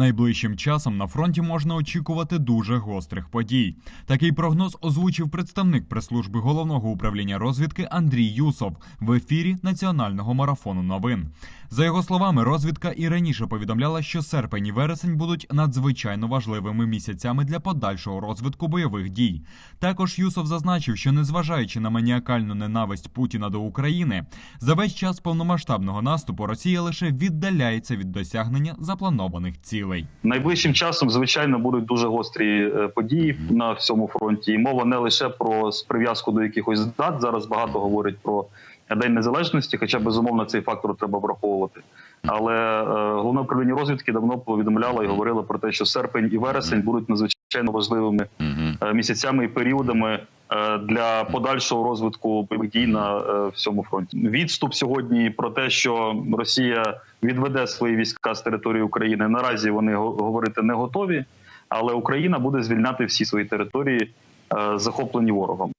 Найближчим часом на фронті можна очікувати дуже гострих подій. Такий прогноз озвучив представник прес-служби головного управління розвідки Андрій Юсов в ефірі національного марафону новин. За його словами, розвідка і раніше повідомляла, що серпень і вересень будуть надзвичайно важливими місяцями для подальшого розвитку бойових дій. Також Юсов зазначив, що незважаючи на маніакальну ненависть Путіна до України, за весь час повномасштабного наступу Росія лише віддаляється від досягнення запланованих цілей. Найближчим часом, звичайно, будуть дуже гострі е, події на всьому фронті. І мова не лише про прив'язку до якихось дат. Зараз багато говорять про День Незалежності, хоча безумовно цей фактор треба враховувати. Але е, головне управління розвідки давно повідомляло і говорило про те, що серпень і вересень будуть надзвичайно важливими е, місяцями і періодами е, для подальшого розвитку бойових дій на е, всьому фронті. Відступ сьогодні про те, що Росія відведе свої війська з території України. Наразі вони го- говорити не готові, але Україна буде звільняти всі свої території, е, захоплені ворогом.